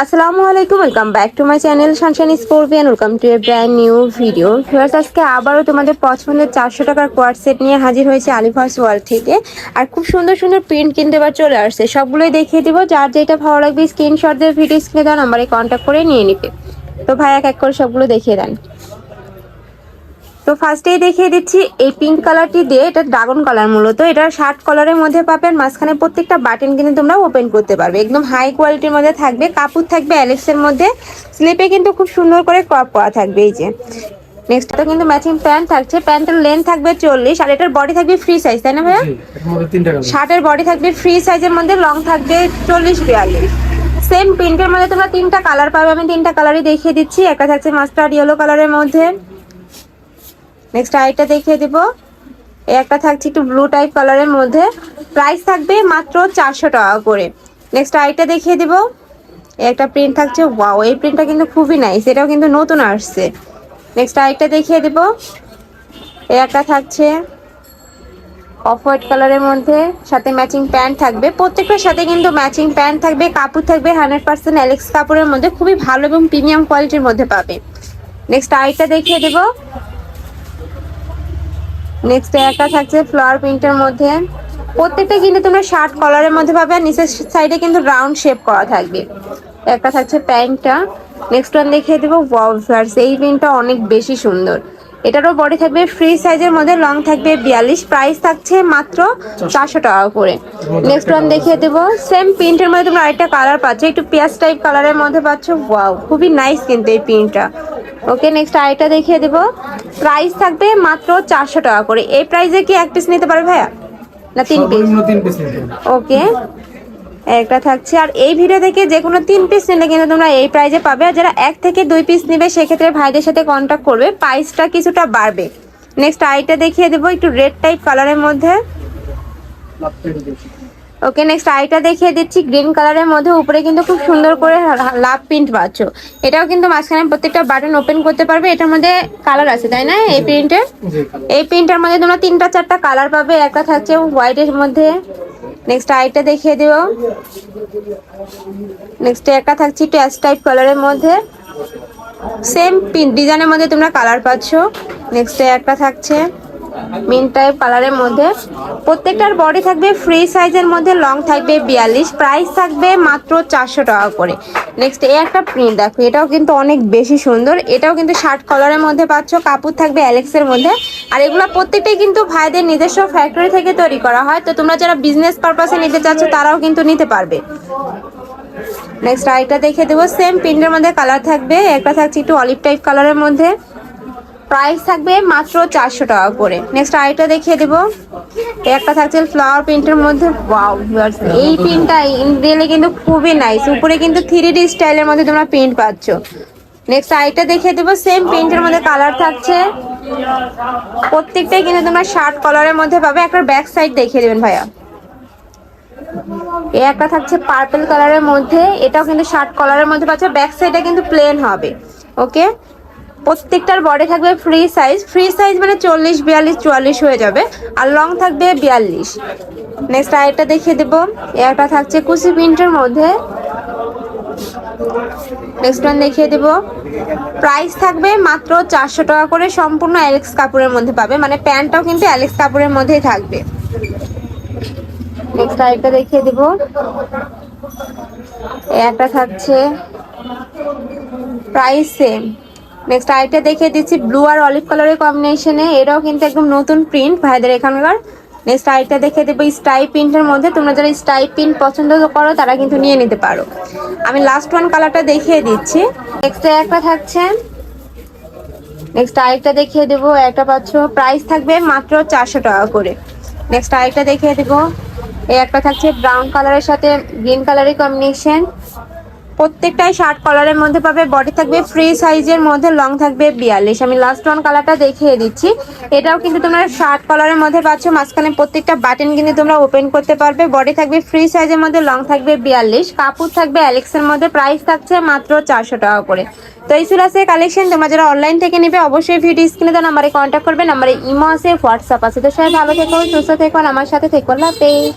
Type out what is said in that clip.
আসসালামু আলাইকুম welcome back to my channel Sunshine Scorpion welcome to a brand new video viewers আজকে আবারও তোমাদের পছন্দের চারশো টাকার কোয়ার সেট নিয়ে হাজির হয়েছে আলিভার্স ওয়ার্ল্ড থেকে। আর খুব সুন্দর সুন্দর প্রিন্ট কিনতে এবার চলে আসছে। সবগুলোই দেখিয়ে দিব। যার যেটা ভালো লাগবে স্ক্রিনশট দিয়ে ভিডিও স্ক্রিনে দেওয়া নাম্বারে কন্ট্যাক্ট করে নিয়ে নিবে। তো ভাই, এক এক করে সবগুলো দেখিয়ে দেন। তো ফার্স্টেই দেখিয়ে দিচ্ছি এই পিঙ্ক কালারটি দিয়ে এটা ড্রাগন কালার মূলত। এটা শার্ট কালারের মধ্যে পাবেন মাঝখানে প্রত্যেকটা বাটন কিন্তু তোমরা ওপেন করতে পারবে। একদম হাই কোয়ালিটির মধ্যে থাকবে। কাপড় থাকবে অ্যালেক্সের মধ্যে। স্লিপে কিন্তু খুব সুন্দর করে ক্রপ করা থাকবে এই যে। নেক্সট তো কিন্তু ম্যাচিং প্যান্ট থাকছে। প্যান্টের লেন্থ থাকবে চল্লিশ আর এটার বডি থাকবে ফ্রি সাইজ তাই না ভাইয়া? শার্টের বডি থাকবে ফ্রি সাইজের মধ্যে লং থাকবে চল্লিশ বিয়াল্লিশ। সেম প্রিন্টের মধ্যে তোমরা তিনটা কালার পাবে। আমি তিনটা কালারই দেখিয়ে দিচ্ছি। একটা থাকছে মাস্টার্ড ইয়েলো কালারের মধ্যে। নেক্সট আরেকটা দেখিয়ে দিব। এই একটা থাকছে একটু ব্লু টাইপ কালারের মধ্যে। প্রাইস থাকবে মাত্র চারশো টাকা করে। নেক্সট আরেকটা দেখিয়ে দিব। একটা প্রিন্ট থাকছে ওয়াও এই প্রিন্টটা কিন্তু খুবই নাইস এটাও কিন্তু নতুন আসছে। নেক্সট আরেকটা দেখিয়ে দিব। এই একটা থাকছে অফ হোয়াইট কালারের মধ্যে, সাথে ম্যাচিং প্যান্ট থাকবে। প্রত্যেকটার সাথে কিন্তু ম্যাচিং প্যান্ট থাকবে, কাপড় থাকবে হান্ড্রেড পার্সেন্ট অ্যালেক্স কাপড়ের মধ্যে। খুবই ভালো এবং প্রিমিয়াম কোয়ালিটির মধ্যে পাবে। নেক্সট আরেকটা দেখিয়ে দেব। নেক্সট একটা থাকছে ফ্লাওয়ার প্রিন্টের মধ্যে। প্রত্যেকটা কিন্তু তোমরা শার্ট কলারের মধ্যে পাবে আর নিচের সাইডে কিন্তু রাউন্ড শেপ করা থাকবে। একটা থাকছে প্যান্টটা। নেক্সট ওয়ান দেখিয়ে দেবো ওয়ার্স এই প্রিন্টটা অনেক বেশি সুন্দর। এটারও বডি থাকবে ফ্রি সাইজের মধ্যে লং থাকবে বিয়াল্লিশ। প্রাইস থাকছে মাত্র চারশো টাকা করে। নেক্সট ওয়ান দেখিয়ে দেবো। সেম প্রিন্টের মধ্যে তোমরা আরেকটা কালার পাচ্ছ। একটু পেঁয়াজ টাইপ কালারের মধ্যে পাচ্ছ। ওয়াও খুবই নাইস কিন্তু এই প্রিন্টটা ওকে নেক্সট আরেকটা দেখিয়ে দেবো। প্রাইস থাকবে মাত্র চারশো টাকা করে। এই প্রাইসে কি এক পিস নিতে পারবে ভাইয়া? না তিন পিস পিস ওকে একটা থাকছে। আর এই ভিডিও থেকে যে কোনো তিন পিস নিলে কিন্তু তোমরা এই প্রাইজে পাবে। আর যারা এক থেকে দুই পিস নেবে সেক্ষেত্রে ভাইদের সাথে কন্ট্যাক্ট করবে। প্রাইসটা কিছুটা বাড়বে। নেক্সট আইটা দেখিয়ে দেবো একটু রেড টাইপ কালারের মধ্যে। ওকে নেক্সট আইটা দেখিয়ে দিচ্ছি গ্রিন কালারের মধ্যে। উপরে কিন্তু খুব সুন্দর করে লাভ প্রিন্ট পাচ্ছ। এটাও কিন্তু মাঝখানে প্রত্যেকটা বাটন ওপেন করতে পারবে। এটার মধ্যে কালার আছে তাই না? এই প্রিন্টের এই প্রিন্টের মধ্যে তোমরা তিনটা চারটা কালার পাবে। একটা থাকছে হোয়াইটের মধ্যে। নেক্সট আইটা দেখিয়ে দেব নেক্সট একটা থাকছে অ্যাশ টাইপ কালারের মধ্যে। সেম পিন ডিজাইনের মধ্যে তোমরা কালার পাচ্ছ। নেক্সট একটা থাকছে মিন টাইপ কালারের মধ্যে প্রত্যেকটার বডি থাকবে ফ্রি সাইজের মধ্যে লং থাকবে বিয়াল্লিশ প্রাইস থাকবে মাত্র চারশো টাকা করে। নেক্সট এই একটা প্রিন্ট দেখো, এটাও কিন্তু অনেক বেশি সুন্দর। এটাও কিন্তু শার্ট কালারের মধ্যে পাচ্ছ, কাপড় থাকবে অ্যালেক্সের মধ্যে। আর এগুলো প্রত্যেকটাই কিন্তু ভাইদের নিজস্ব ফ্যাক্টরি থেকে তৈরি করা হয়, তো তোমরা যারা বিজনেস পারপাসে নিতে চাচ্ছ, তারাও কিন্তু নিতে পারবে। নেক্সট আরেকটা দেখে দেবো সেম প্রিন্টের মধ্যে কালার থাকবে, একটা থাকছে একটু অলিভ টাইপ কালারের মধ্যে। প্রাইস থাকবে মাত্র চারশো টাকা করে। নেক্সট আরেকটা দেখিয়ে দেবো। একটা থাকছে ফ্লাওয়ার প্রিন্টের মধ্যে। এই প্রিন্টটা দিলে কিন্তু খুবই নাইস উপরে কিন্তু থ্রি ডি স্টাইলের মধ্যে তোমরা প্রিন্ট পাচ্ছ। নেক্সট আরেকটা দেখিয়ে দেবো। সেম প্রিন্টের মধ্যে কালার থাকছে। প্রত্যেকটাই কিন্তু তোমরা শার্ট কালারের মধ্যে পাবে। একটা ব্যাক সাইড দেখিয়ে দেবেন ভাইয়া। এই একটা থাকছে পার্পল কালারের মধ্যে। এটাও কিন্তু শার্ট কালারের মধ্যে পাচ্ছে। ব্যাক সাইডে কিন্তু প্লেন হবে। ওকে প্রত্যেকটার বডি থাকবে ফ্রি সাইজ ফ্রি সাইজ মানে চল্লিশ, বিয়াল্লিশ, চুয়াল্লিশ হয়ে যাবে আর লং থাকবে বিয়াল্লিশ। নেক্সট আরেকটা দেখিয়ে দেবো। একটা থাকছে কুচি প্রিন্টের মধ্যে। নেক্সট ওয়ান দেখিয়ে দেবো। প্রাইস থাকবে মাত্র চারশো টাকা করে সম্পূর্ণ অ্যালেক্স কাপড়ের মধ্যে পাবে। মানে প্যান্টটাও কিন্তু অ্যালেক্স কাপড়ের মধ্যেই থাকবে। নেক্সট আরেকটা দেখিয়ে দেবো। একটা থাকছে প্রাইস সেম নেক্সট আরেকটা দেখিয়ে দিচ্ছি ব্লু আর অলিভ কালারের কম্বিনেশনে এটাও কিন্তু একদম নতুন প্রিন্ট ভাইদের এখানকার। নেক্সট আরেকটা দেখিয়ে দেবো স্টাই প্রিন্টের মধ্যে। তোমরা যারা স্টাই প্রিন্ট পছন্দ করো, তারা কিন্তু নিয়ে নিতে পারো। আমি লাস্ট ওয়ান কালারটা দেখিয়ে দিচ্ছি। নেক্সট একটা থাকছে। নেক্সট আরেকটা দেখিয়ে দেবো। একটা পাচ্ছ প্রাইস থাকবে মাত্র চারশো টাকা করে। নেক্সট আরেকটা দেখিয়ে দেবো। এই একটা থাকছে ব্রাউন কালারের সাথে গ্রিন কালারের কম্বিনেশন প্রত্যেকটাই শার্ট কালারের মধ্যে পাবে বডি থাকবে ফ্রি সাইজের মধ্যে লং থাকবে বিয়াল্লিশ। আমি লাস্ট ওয়ান কালারটা দেখিয়ে দিচ্ছি। এটাও কিন্তু তোমরা শার্ট কালারের মধ্যে পাচ্ছ, মাঝখানে প্রত্যেকটা বাটন কিন্তু তোমরা ওপেন করতে পারবে। বডি থাকবে ফ্রি সাইজের মধ্যে লং থাকবে বিয়াল্লিশ। কাপড় থাকবে অ্যালেক্সের মধ্যে প্রাইস থাকছে মাত্র চারশো টাকা করে। তো এই ছিল কালেকশন তোমরা যারা অনলাইন থেকে নেবে, অবশ্যই ভিডিও স্ক্রিনে দেওয়া নাম্বারে কন্ট্যাক্ট করবে নাম্বারে ইমো আছে হোয়াটসঅ্যাপ আছে। তো সবাই ভালো থেকো, সুস্থ থেকো আমার সাথে থেকো হাফেজ।